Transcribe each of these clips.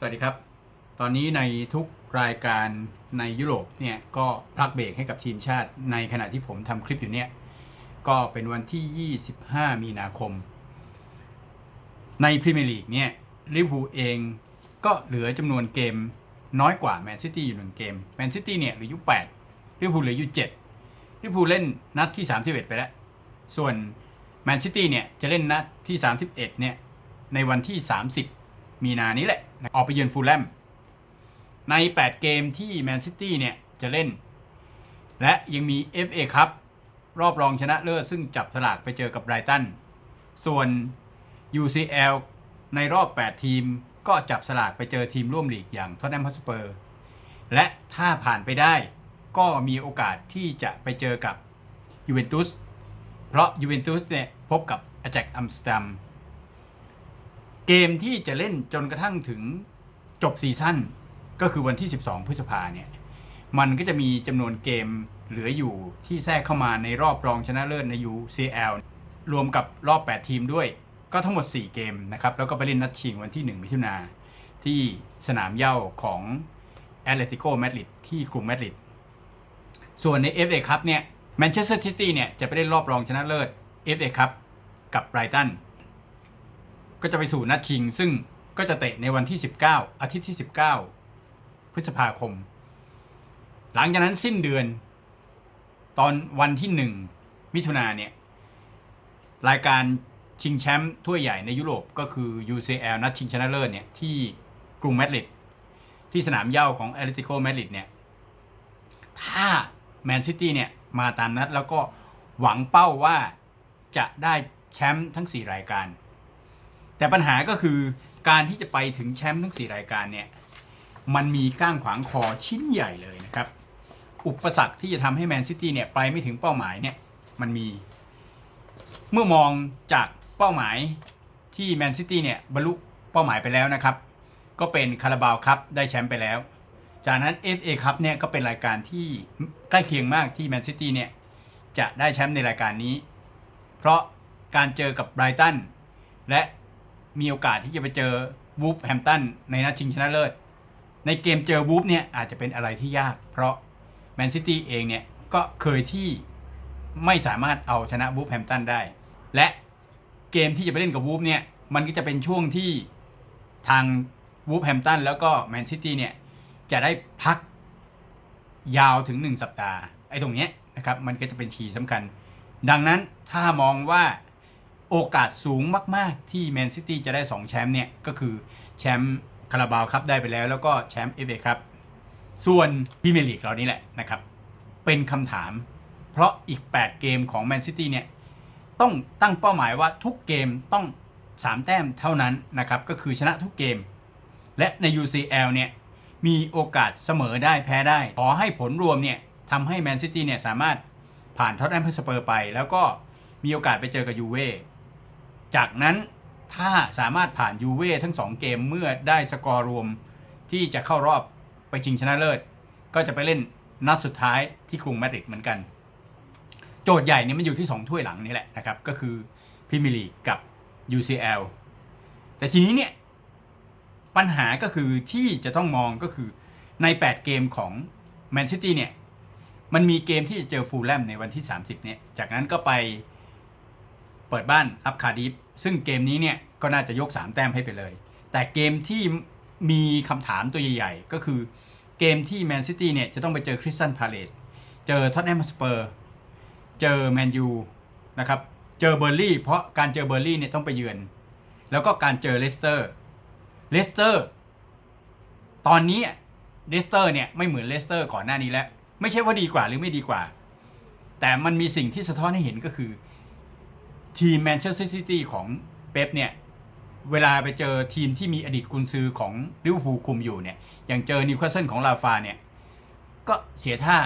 สวัสดีครับ ตอนนี้ในทุกรายการในยุโรปเนี่ย ก็พักเบรกให้กับทีมชาติในขณะที่ผมทำคลิปอยู่เนี่ย ก็เป็นวันที่ 25 มีนาคม ในพรีเมียร์ลีกเนี่ยลิเวอร์พูลเองก็เหลือจำนวนเกมน้อยกว่าแมนซิตี้อยู่หนึ่งเกมแมนซิตี้เนี่ยเหลืออยู่8ลิเวอร์พูลเหลืออยู่7ลิเวอร์พูลเล่นนัดที่ 31 ไปแล้ว ส่วนแมนซิตี้เนี่ยจะเล่นนัดที่ 31เนี่ยในวันที่ 30 มีนานี้แหละ ออกไปเยือนฟูลแลม ใน 8 เกมที่แมนซิตี้เนี่ย จะเล่น และยังมี FA ครับรอบรองชนะเลิศซึ่งจับสลากไปเจอกับไบรตัน ส่วน UCL ในรอบ 8 ทีมก็จับสลากไปเจอทีมร่วมลีกอย่างท็อตแนมฮอสเปอร์ และถ้าผ่านไปได้ก็มีโอกาสที่จะไปเจอกับยูเวนตุส เพราะยูเวนตุสเนี่ยพบกับอาแจกอัมสเตอร์ดัม เกมที่จะเล่นจนกระทั่งถึงจบซีซั่นก็คือวันที่ 12 พฤษภาเนี่ยมันก็จะมีจำนวนเกมเหลืออยู่ที่แทรกเข้ามาในรอบรองชนะเลิศใน UCL รวมกับรอบ 8 ทีมด้วย ก็ทั้งหมด 4 เกมนะครับ แล้วก็ไปเล่นนัดชิงวันที่ 1 มิถุนาที่สนามเย้าของแอตเลติโกมาดริดที่กรุงมาดริดส่วนใน FA ครับเนี่ยแมนเชสเตอร์ซิตี้เนี่ยจะไปเล่นรอบรองชนะเลิศ FA ครับกับไบรตัน ก็จะไปสู่นัดชิง ซึ่งก็จะเตะในวันที่ 19 อาทิตย์ที่ 19 พฤษภาคม หลังจากนั้นสิ้นเดือน ตอนวันที่ 1 มิถุนาเนี่ย รายการชิงแชมป์ถ้วยใหญ่ในยุโรปก็คือ UCL นัดชิงชนะเลิศเนี่ย ที่กรุงมาดริดที่สนามเย้าของแอตเลติโกมาดริดเนี่ย ถ้าแมนซิตี้เนี่ย มาตามนัดแล้วก็หวังเป้าว่าจะได้แชมป์ทั้ง 4 รายการ แต่ปัญหาก็คือการที่จะไปถึงแชมป์ทั้ง 4 รายการเนี่ยมันมีก้างขวางคอชิ้นใหญ่เลยนะครับ อุปสรรคที่จะทำให้แมนซิตี้เนี่ยไปไม่ถึงเป้าหมายเนี่ยมันมี เมื่อมองจากเป้าหมายที่แมนซิตี้เนี่ยบรรลุเป้าหมายไปแล้วนะครับ ก็เป็นคาราบาวครับได้แชมป์ไปแล้ว จากนั้น FA ครับเนี่ยก็เป็นรายการที่ใกล้เคียงมากที่แมนซิตี้เนี่ยจะได้แชมป์ในรายการนี้ เพราะการเจอกับไบรตันและ มีโอกาสที่จะไปเจอวูฟแฮมตันในนัดชิงชนะเลิศ ในเกมเจอวูฟเนี่ยอาจจะเป็นอะไรที่ยาก เพราะแมนซิตี้เองเนี่ยก็เคยที่ไม่สามารถเอาชนะวูฟแฮมตันได้ และเกมที่จะไปเล่นกับวูฟเนี่ยมันก็จะเป็นช่วงที่ทางวูฟแฮมตันแล้วก็แมนซิตี้เนี่ยจะได้พักยาวถึง 1 สัปดาห์ ไอ้ตรงเนี้ยนะครับมันก็จะเป็นชีสำคัญ ดังนั้นถ้ามองว่า โอกาสสูงมากๆ ที่แมนซิตี้จะได้ 2 แชมป์เนี่ย ก็คือแชมป์คาราบาวครับได้ไปแล้ว แล้วก็แชมป์เอฟเอครับ ส่วนพรีเมียร์ลีกเรานี่แหละนะครับ เป็นคำถาม เพราะอีก 8 เกมของแมนซิตี้เนี่ย ต้องตั้งเป้าหมายว่าทุกเกมต้อง 3 แต้มเท่านั้นนะครับ ก็คือชนะทุกเกม และใน UCL เนี่ย มีโอกาสเสมอได้แพ้ได้ ขอให้ผลรวมเนี่ยทำให้แมนซิตี้เนี่ยสามารถผ่านท็อตแนมฮอสเปอร์ไป แล้วก็มีโอกาสไปเจอกับยูเว่ จากนั้นถ้าสามารถผ่านยูเว่ทั้ง 2 เกมเมื่อได้สกอร์รวมที่จะเข้ารอบไปชิงชนะเลิศ ก็จะไปเล่นนัดสุดท้ายที่กรุงมาดริดเหมือนกัน โจทย์ใหญ่เนี่ยมันอยู่ที่ 2 ถ้วยหลังนี่แหละนะครับ ก็คือพรีเมียร์ลีกกับ UCL แต่ทีนี้เนี่ยปัญหาก็คือที่จะต้องมองก็คือใน 8 เกมของแมนซิตี้เนี่ยมันมีเกมที่จะเจอฟูลแลมในวันที่ 30เนี่ยจากนั้นก็ไป เปิดบ้านรับคาร์ดิฟซึ่งเกมนี้เนี่ยก็น่าจะยก 3 แต้มให้ไปเลย แต่เกมที่มีคำถามตัวใหญ่ ๆ ก็คือเกมที่แมนซิตี้เนี่ยจะต้องไปเจอคริสตันพาเลสเจอท็อตแนมสเปอร์เจอแมนยูนะครับเจอเบอร์ลี่เพราะการเจอเบอร์ลี่เนี่ยต้องไปเยือน แล้วก็การเจอเลสเตอร์เลสเตอร์ตอนนี้เลสเตอร์เนี่ยไม่เหมือนเลสเตอร์ก่อนหน้านี้แล้ว ไม่ใช่ว่าดีกว่าหรือไม่ดีกว่า แต่มันมีสิ่งที่สะท้อนให้เห็นก็คือ ทีมแมนเชสเตอร์ซิตี้ของเป๊ปเนี่ย เวลาไปเจอทีมที่มีอดีตกุนซือของลิเวอร์พูลคุมอยู่เนี่ย อย่างเจอนิวคาสเซิลของลาฟาเนี่ย ก็เสียท่า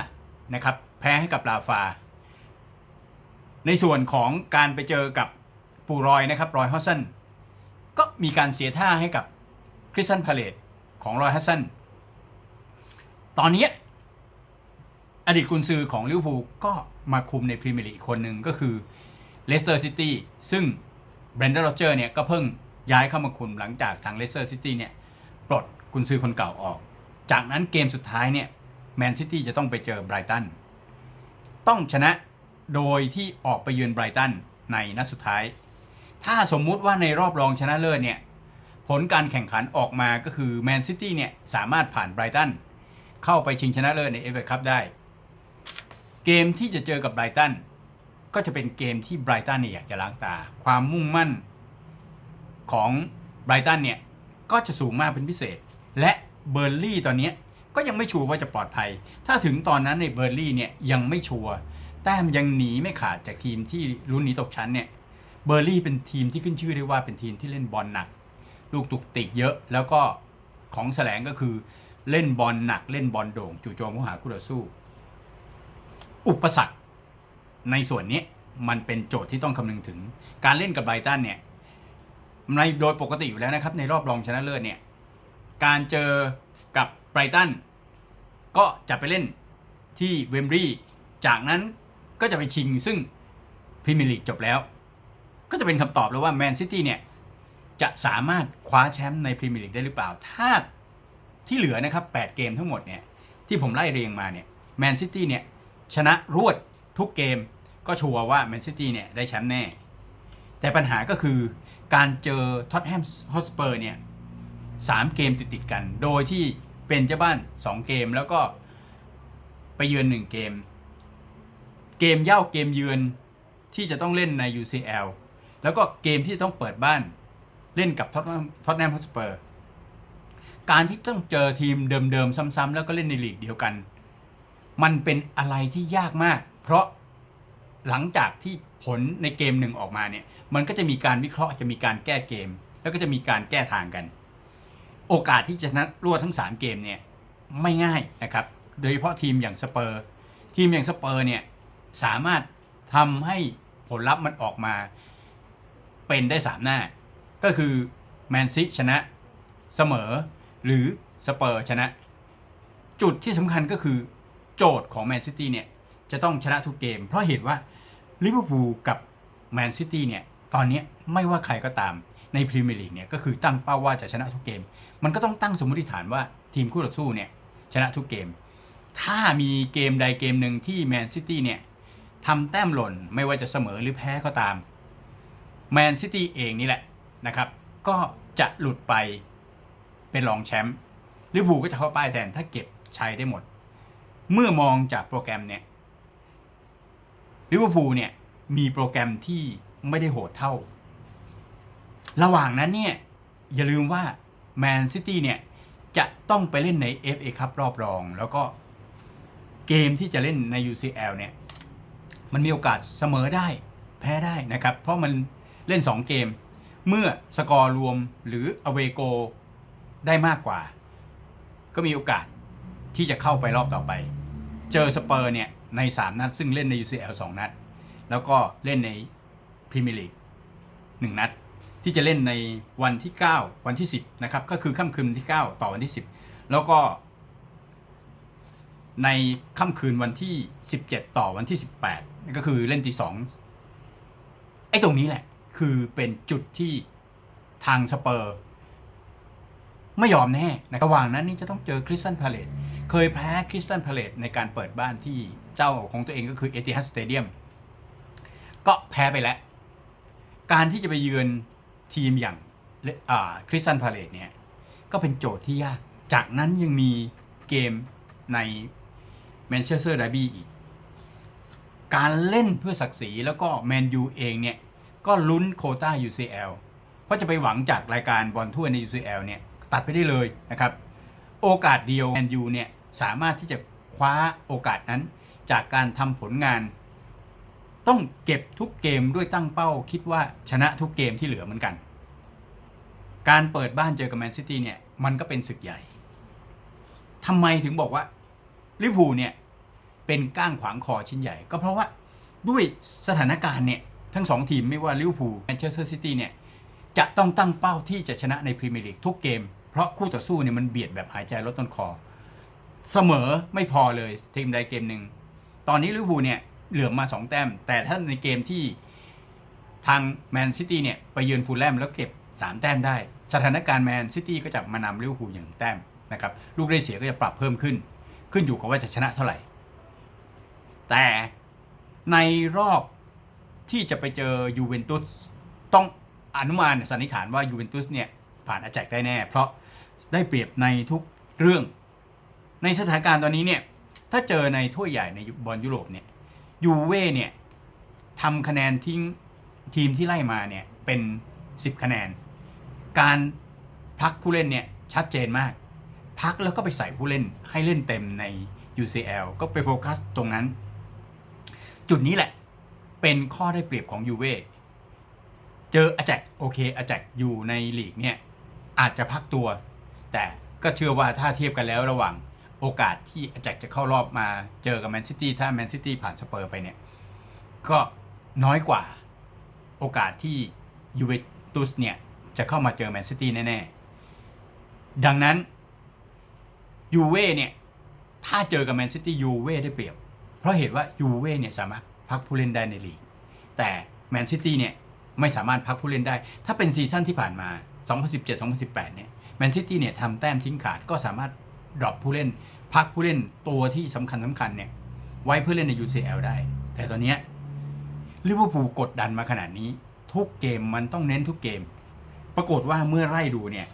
นะครับ แพ้ให้กับลาฟา ในส่วนของการไปเจอกับปูรอยนะครับรอยฮอสซันก็มีการเสียท่าให้กับคริสตันพาเลตของรอยฮัสซัน ตอนนี้อดีตกุนซือของลิเวอร์พูลก็มาคุมในพรีเมียร์ลีกอีกคนหนึ่งก็คือ เลสเตอร์ซิตี้ซึ่งเบรนด์โรเจอร์เนี่ยก็เพิ่งย้ายเข้ามาคุมหลังจากทางเลสเตอร์ซิตี้เนี่ยปลดกุนซือคนเก่าออก จากนั้นเกมสุดท้ายเนี่ยแมนซิตี้จะต้องไปเจอไบรตันต้องชนะโดยที่ออกไปเยือนไบรตันในนัดสุดท้าย ถ้าสมมุติว่าในรอบรองชนะเลิศเนี่ยผลการแข่งขันออกมาก็คือแมนซิตี้เนี่ยสามารถผ่านไบรตันเข้าไปชิงชนะเลิศในเอฟเอคัพได้ เกมที่จะเจอกับไบรตัน ก็จะเป็นเกมที่ไบรตันเนี่ยอยากจะล้างตา ความมุ่งมั่นของไบรตันเนี่ยก็จะสูงมากเป็นพิเศษ และเบอร์ลี่ตอนนี้ก็ยังไม่ชัวร์ว่าจะปลอดภัย ถ้าถึงตอนนั้นในเบอร์ลี่เนี่ยยังไม่ชัวร์แต้มยังหนีไม่ขาดจากทีมที่ลุ้นนีตกชั้นเนี่ยเบอร์ลี่เป็นทีมที่ขึ้นชื่อได้ว่าเป็นทีมที่เล่นบอลหนัก ลูกตุกติกเยอะแล้วก็ของแสลงก็คือเล่นบอลหนักเล่นบอลโด่งจู่โจมเข้าหาคู่ต่อสู้ อุปสรรค ในส่วนนี้มันเป็นโจทย์ที่ต้องคำนึงถึง การเล่นกับไบรตันเนี่ยในโดยปกติอยู่แล้วนะครับ ในรอบรองชนะเลิศเนี่ยการเจอกับไบรตันก็จะไปเล่นที่เวมบรีจากนั้นก็จะไปชิงซึ่งพรีเมียร์ลีกจบแล้ว ก็จะเป็นคำตอบแล้วว่าแมนซิตี้เนี่ยจะสามารถคว้าแชมป์ในพรีเมียร์ลีกได้หรือเปล่า ถ้าที่เหลือนะครับ 8 เกมทั้งหมดเนี่ยที่ผมไล่เรียงมาเนี่ยแมนซิตี้เนี่ยชนะรวด ทุกเกมก็ชัวร์ว่าแมนซิตี้เนี่ยได้แชมป์แน่ แต่ปัญหาก็คือการเจอท็อตแฮมฮอสเปอร์เนี่ยสามเกมติดๆกัน โดยที่เป็นเจ้าบ้าน 2 เกมแล้วก็ไปเยือน 1 เกม เกมเย่าเกมเยือนที่จะต้องเล่นใน UCL แล้วก็เกมที่ต้องเปิดบ้านเล่นกับท็อตท็อตแนมฮอสเปอร์การที่ต้องเจอทีมเดิมๆ ซ้ำๆแล้วก็เล่นในลีกเดียวกัน มันเป็นอะไรที่ยากมาก เพราะหลังจากที่ผลในเกมหนึ่งออกมาเนี่ย มันก็จะมีการวิเคราะห์จะมีการแก้เกม แล้วก็จะมีการแก้ทางกัน โอกาสที่จะชนะรวดทั้ง 3 เกมเนี่ยไม่ง่ายนะครับ โดยเฉพาะทีมอย่างสเปอร์ ทีมอย่างสเปอร์เนี่ยสามารถทำให้ผลลัพธ์มันออกมาเป็นได้ 3 หน้า ก็คือแมนซีชนะเสมอ หรือสเปอร์ชนะ จุดที่สำคัญก็คือโจทย์ของแมนซิตี้เนี่ย จะต้องชนะทุกเกม เพราะเหตุว่าลิเวอร์พูลกับแมนซิตี้เนี่ยตอนนี้ไม่ว่าใครก็ตามในพรีเมียร์ลีกเนี่ยก็คือตั้งเป้าว่าจะชนะทุกเกม มันก็ต้องตั้งสมมติฐานว่าทีมคู่ต่อสู้เนี่ยชนะทุกเกม ถ้ามีเกมใดเกมหนึ่งที่แมนซิตี้เนี่ยทำแต้มหล่นไม่ว่าจะเสมอหรือแพ้ก็ตามแมนซิตี้เองนี่แหละนะครับ ก็จะหลุดไปเป็นรองแชมป์ลิเวอร์พูลก็จะเข้าป้ายแทนถ้าเก็บชัยได้หมด เมื่อมองจากโปรแกรมเนี่ย ลิเวอร์พูลเนี่ยมีโปรแกรมที่ไม่ได้โหดเท่า ระหว่างนั้นเนี่ยอย่าลืมว่าแมนซิตี้เนี่ยจะต้องไปเล่นใน FA คัพรอบรอง แล้วก็เกมที่จะเล่นใน UCL เนี่ยมันมีโอกาสเสมอได้แพ้ได้นะครับ เพราะมันเล่น 2 เกม เมื่อสกอร์รวมหรืออเวโกได้มากกว่า ก็มีโอกาสที่จะเข้าไปรอบต่อไป เจอสเปอร์เนี่ย ใน 3 นัด ซึ่งเล่นใน UCL 2 นัด แล้วก็เล่นในพรีเมียร์ลีก1นัด ที่จะเล่นในวันที่ 9 วันที่ 10 นะครับ ก็คือค่ำคืนที่ 9 ต่อวันที่ 10 แล้วก็ ในค่ำคืนวันที่ 17 ต่อวันที่ 18นั่นก็คือเล่นตีสองไอ้ตรงนี้แหละ คือเป็นจุดที่ทางสเปอร์ ไม่ยอมแน่นะระหว่างนั้นนี่จะต้องเจอคริสตันพาเลต เคยแพ้คริสตันพาเลตในการเปิดบ้านที่เจ้าของตัวเองก็คือเอติฮัดสเตเดียมก็แพ้ไปแล้ว การที่จะไปเยือนทีมอย่างคริสตันพาเลตเนี่ยก็เป็นโจทย์ที่ยาก จากนั้นยังมีเกมในแมนเชสเตอร์ด r บี้อีก การเล่นเพื่อศักดิ์ศรีแล้วก็แมนยูเองเนี่ย ก็ลุ้นโคต้า UCL เพราะจะไปหวังจากรายการบอลถ้วยใน UCL เนี่ย ตัดไปได้เลยนะครับ โอกาสเดียวแมนยูเนี่ยสามารถที่จะคว้าโอกาสนั้น จากการทำผลงาน ต้องเก็บทุกเกมด้วยตั้งเป้า คิดว่าชนะทุกเกมที่เหลือเหมือนกัน การเปิดบ้านเจอกับแมนซิตี้เนี่ยมันก็เป็นศึกใหญ่ทำไมถึงบอกว่าลิเวอร์พูลเนี่ยเป็นก้างขวางคอชิ้นใหญ่ ก็เพราะว่าด้วยสถานการณ์เนี่ยทั้งสองทีมไม่ว่าลิเวอร์พูลแมนเชสเตอร์ซิตี้เนี่ยจะต้องตั้งเป้าที่จะชนะในพรีเมียร์ลีกทุกเกม เพราะคู่ต่อสู้เนี่ยมันเบียดแบบหายใจลดต้นคอ เสมอไม่พอเลยทีมใดเกมหนึ่งตอนนี้ลิเวอร์พูลเนี่ยเหลือมา 2 แต้ม แต่ถ้าในเกมที่ทางแมนซิตี้เนี่ยไปเยือนฟูลแลมแล้วเก็บ 3 แต้มได้ สถานการณ์แมนซิตี้ก็จะมานำลิเวอร์พูลอย่างแต้มนะครับลูกได้เสียก็จะปรับเพิ่มขึ้น ขึ้นอยู่กับว่าจะชนะเท่าไหร่ แต่ในรอบที่จะไปเจอยูเวนตุสต้องอนุมานสันนิษฐานว่ายูเวนตุสเนี่ยผ่านอาแจกได้แน่ เพราะ ได้เปรียบในทุกเรื่อง ในสถานการณ์ตอนนี้เนี่ยถ้าเจอในถ้วยใหญ่ในบอลยุโรปเนี่ยยูเว่เนี่ยทำคะแนนทิ้งทีมที่ไล่มาเนี่ยเป็น 10 คะแนน การพักผู้เล่นเนี่ยชัดเจนมาก พักแล้วก็ไปใส่ผู้เล่นให้เล่นเต็มใน UCL ก็ไปโฟกัสตรงนั้น จุดนี้แหละเป็นข้อได้เปรียบของยูเว่เจออาแจกโอเคอาแจกอยู่ในลีกเนี่ยอาจจะพักตัว แต่ก็เชื่อว่าถ้าเทียบกันแล้วระหว่างโอกาสที่อาแจกจะเข้ารอบมาเจอกับแมนซิตี้ถ้าแมนซิตี้ผ่านสเปอร์ไปเนี่ย ก็น้อยกว่าโอกาสที่ยูเวนตุสเนี่ย จะเข้ามาเจอแมนซิตี้แน่ ๆ ดังนั้นยูเว่เนี่ย ถ้าเจอกับแมนซิตี้ยูเว่ได้เปรียบ เพราะเหตุว่ายูเว่เนี่ยสามารถพักผู้เล่นได้ในลีก แต่แมนซิตี้เนี่ยไม่สามารถพักผู้เล่นได้ ถ้าเป็นซีซั่นที่ผ่านมา 2017-2018 เนี่ย แมนซิตี้เนี่ยทำแต้มทิ้งขาดก็สามารถดรอปผู้เล่น พักผู้เล่นตัวที่สำคัญสำคัญเนี่ยไว้เพื่อเล่นใน UCL ได้ แต่ตอนเนี้ลิเวอร์พูลกดดันมาขนาดนี้ ทุกเกมมันต้องเน้นทุกเกม ปรากฏว่าเมื่อไล่ดูเนี่ย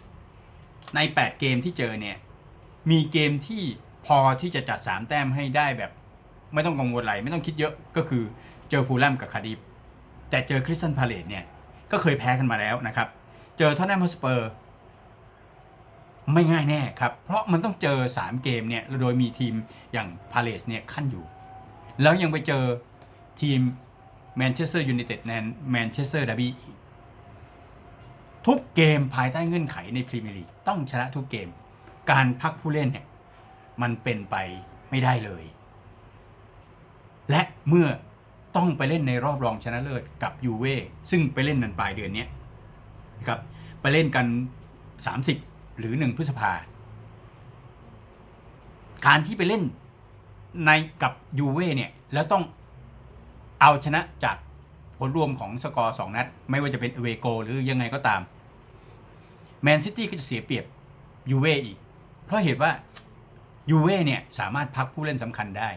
ใน 8 เกมที่เจอเนี่ยมีเกมที่พอที่จะจัด 3 แต้มให้ได้แบบ ไม่ต้องกังวลอะไรไม่ต้องคิดเยอะก็คือเจอฟูลแลมกับคาดิฟแต่เจอคริสตันพาเลตเนี่ยก็เคยแพ้กันมาแล้วนะครับ เจอทอตแนมฮอสเปอร์ ไม่ง่ายแน่ครับ เพราะมันต้องเจอ 3 เกมเนี่ยโดยมีทีมอย่างพาเลสเนี่ยขั้นอยู่ แล้วยังไปเจอทีมแมนเชสเตอร์ยูไนเต็ดแนนแมนเชสเตอร์ดาร์บี้ทุกเกมภายใต้เงื่อนไขในพรีเมียร์ลีกต้องชนะทุกเกม การพักผู้เล่นเนี่ยมันเป็นไปไม่ได้เลย และเมื่อต้องไปเล่นในรอบรองชนะเลิศกับยูเว่ซึ่งไปเล่นนันปลายเดือนนี้นะครับไปเล่นกัน 30 หรือ1พฤษภา การที่ไปเล่นในกับยูเว่เนี่ยแล้วต้องเอาชนะจากผลรวมของสกอร์2นัด ไม่ว่าจะเป็นเวโกหรือยังไงก็ตามแมนซิตี้ก็จะเสียเปรียบยูเว่อีก เพราะเหตุว่ายูเว่เนี่ยสามารถพักผู้เล่นสำคัญได้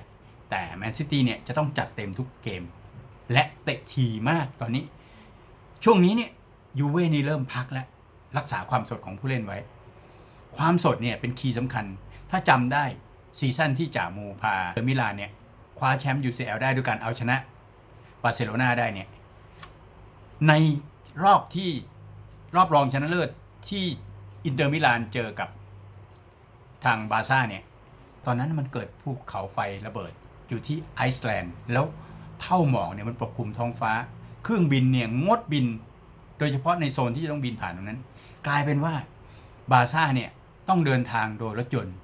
แต่แมนซิตี้เนี่ยจะต้องจัดเต็มทุกเกม และเตะทีมากตอนนี้ ช่วงนี้เนี่ยยูเว่นี่เริ่มพักแล้ว รักษาความสดของผู้เล่นไว้ ความสดเนี่ยเป็นคีย์สำคัญ ถ้าจำได้ซีซั่นที่จ่ามูพาเออร์มิลานเนี่ยคว้าแชมป์ UCL ได้ด้วยการเอาชนะบาร์เซโลนาได้เนี่ยในรอบที่รอบรองชนะเลิศที่อินเตอร์มิลานเจอกับทางบาร์ซ่าเนี่ย ตอนนั้นมันเกิดภูเขาไฟระเบิดอยู่ที่ไอซ์แลนด์ แล้วเท่าหมอกเนี่ยมันปกคลุมท้องฟ้า เครื่องบินเนี่ยงดบิน โดยเฉพาะในโซนที่จะต้องบินผ่านตรงนั้น กลายเป็นว่าบาร์ซ่าเนี่ย ต้องเดินทางโดยรถยนต์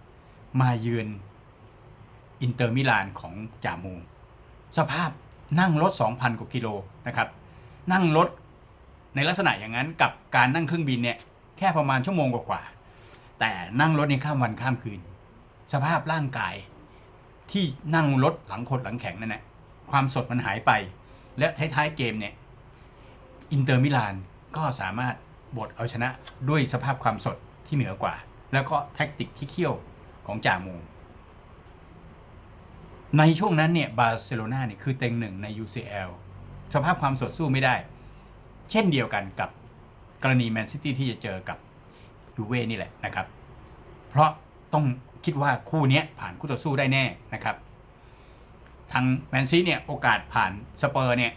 มาเยือนอินเตอร์มิลานของจามู สภาพนั่งรถ 2,000 กว่ากิโลนะครับนั่งรถในลักษณะอย่างนั้นกับการนั่งเครื่องบินเนี่ยแค่ประมาณชั่วโมงกว่าๆแต่นั่งรถในข้ามวันข้ามคืน สภาพร่างกายที่นั่งรถหลังคดหลังแข็งนั่นแหละความสดมันหายไป และท้ายๆเกมเนี่ยอินเตอร์มิลานก็สามารถบดเอาชนะด้วยสภาพความสดที่เหนือกว่า แล้วก็แท็กติกที่เขี้ยวของจามูในช่วงนั้นเนี่ยบาร์เซโลนาเนี่ยคือเต็งหนึ่งใน UCL สภาพความสดสู้ไม่ได้ เช่นเดียวกันกับกรณีแมนซิตี้ที่จะเจอกับยูเว่นี่แหละนะครับ เพราะต้องคิดว่าคู่นี้ผ่านคู่ต่อสู้ได้แน่นะครับ ทางแมนซีเนี่ยโอกาสผ่านสเปอร์เนี่ย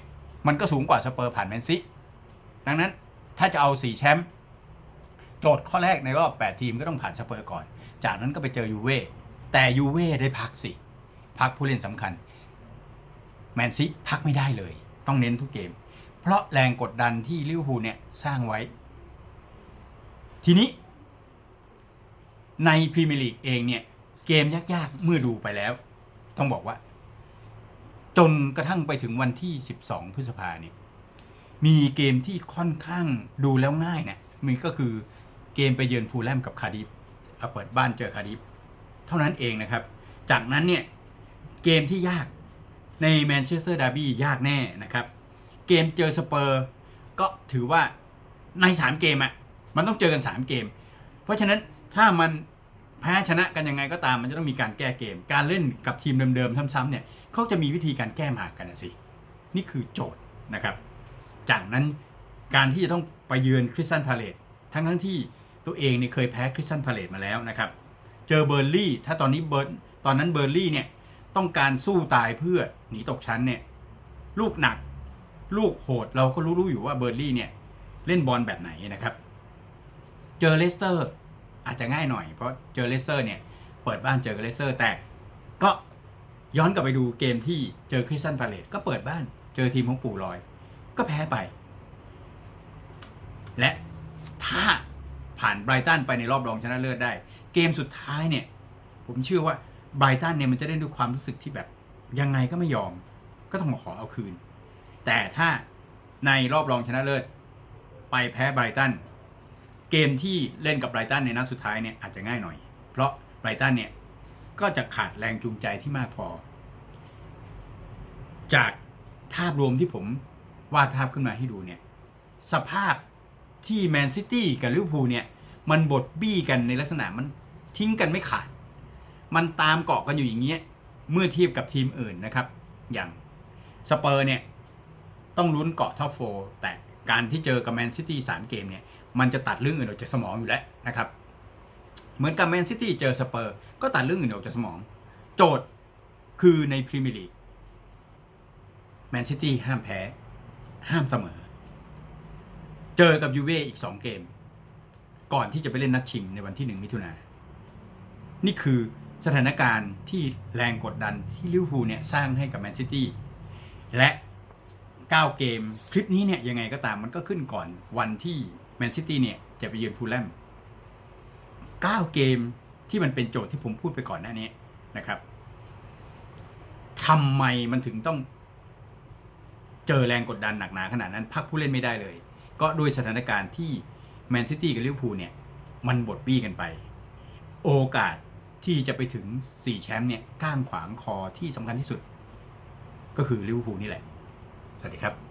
มันก็สูงกว่าสเปอร์ผ่านแมนซีดังนั้นถ้าจะเอา4แชมป์ โจทย์ข้อแรกในรอบ 8 ทีมก็ต้องผ่านสเปอร์ก่อน จากนั้นก็ไปเจอยูเว่แต่ยูเว่ได้พักสิพักผู้เล่นสำคัญ แมนซีพักไม่ได้เลย ต้องเน้นทุกเกม เพราะแรงกดดันที่ลิเวอร์พูลเนี่ยสร้างไว้ ทีนี้ ในพรีเมียร์ลีกเองเนี่ยเกมยากๆ เมื่อดูไปแล้ว ต้องบอกว่า จนกระทั่งไปถึงวันที่ 12 พฤษภาเนี่ยมีเกมที่ค่อนข้างดูแล้วง่ายเนี่ยมีก็คือ เกมไปเยือนฟูลแลมกับคาร์ดิฟเอาเปิดบ้านเจอคาร์ดิฟเท่านั้นเองนะครับ จากนั้นเนี่ยเกมที่ยากในแมนเชสเตอร์ดาร์บี้ยากแน่นะครับ เกมเจอสเปอร์ก็ถือว่าใน 3 เกมอะมันต้องเจอกัน 3 เกม เพราะฉะนั้นถ้ามันแพ้ชนะกันยังไงก็ตามมันจะต้องมีการแก้เกม การเล่นกับทีมเดิมๆซ้ำๆเนี่ยเขาจะมีวิธีการแก้หมากกันนะสิ นี่คือโจทย์นะครับ จากนั้นการที่จะต้องไปเยือนคริสตันพาเลตทั้งทั้งที่ ตัวเองเนี่ยเคยแพ้คริสตันพาเลตมาแล้วนะครับ เจอเบอร์ลี่ ถ้าตอนนี้เบิร์ตอนนั้นเบอร์ลี่เนี่ยต้องการสู้ตายเพื่อหนีตกชั้นเนี่ยลูกหนัก ลูกโหดเราก็รู้ๆอยู่ว่าเบอร์ลี่เนี่ยเล่นบอลแบบไหนนะครับ เจอเลสเตอร์อาจจะง่ายหน่อย เพราะเจอเลสเตอร์เนี่ยเปิดบ้านเจอเลสเตอร์ แต่ก็ย้อนกลับไปดูเกมที่เจอคริสตันพาเลตก็เปิดบ้านเจอทีมของปู่ลอย ก็แพ้ไป และถ้า ผ่านไบรตันไปในรอบรองชนะเลิศได้ เกมสุดท้ายเนี่ย ผมเชื่อว่าไบรตันเนี่ยมันจะได้ด้วยความรู้สึกที่แบบยังไงก็ไม่ยอม ก็ต้องมาขอเอาคืน แต่ถ้าในรอบรองชนะเลิศ ไปแพ้ไบรตันเกมที่เล่นกับไบรตันในนัดสุดท้ายเนี่ยอาจจะง่ายหน่อย เพราะไบรตันเนี่ยก็จะขาดแรงจูงใจที่มากพอ จากภาพรวมที่ผมวาดภาพขึ้นมาให้ดูเนี่ย สภาพ ที่แมนซิตี้กับลิเวอร์พูลเนี่ย มันบดบี้กันในลักษณะมันทิ้งกันไม่ขาด มันตามเกาะกันอยู่อย่างเงี้ยเมื่อเทียบกับทีมอื่นนะครับ อย่างสเปอร์เนี่ยต้องลุ้นเกาะท็อปโฟร์แต่การที่เจอกับแมนซิตี้สามเกมเนี่ยมันจะตัดเรื่องอื่นออกจากสมองอยู่แล้วนะครับ เหมือนกับแมนซิตี้เจอสเปอร์ก็ตัดเรื่องอื่นออกจากสมอง โจทย์คือในพรีเมียร์ลีกแมนซิตี้ห้ามแพ้ ห้ามเสมอ เจอกับยูเว่อีก2เกม ก่อนที่จะไปเล่นนัดชิงในวันที่1มิถุนายนนี่คือสถานการณ์ที่แรงกดดันที่ลิเวอร์พูลเนี่ยสร้างให้กับแมนซิตี้และ9เกมคลิปนี้เนี่ยยังไงก็ตามมันก็ขึ้นก่อนวันที่แมนซิตี้เนี่ยจะไปเยือนฟูลแลม9เกมที่มันเป็นโจทย์ที่ผมพูดไปก่อนหน้านี้นะครับทำไมมันถึงต้องเจอแรงกดดันหนักหนาขนาดนั้นพักผู้เล่นไม่ได้เลย ก็ด้วยสถานการณ์ที่แมนซิตี้กับลิเวอร์พูลเนี่ย มันบดบี้กันไป โอกาสที่จะไปถึง 4 แชมป์เนี่ยก้างขวางคอที่สำคัญที่สุด ก็คือลิเวอร์พูลนี่แหละ สวัสดีครับ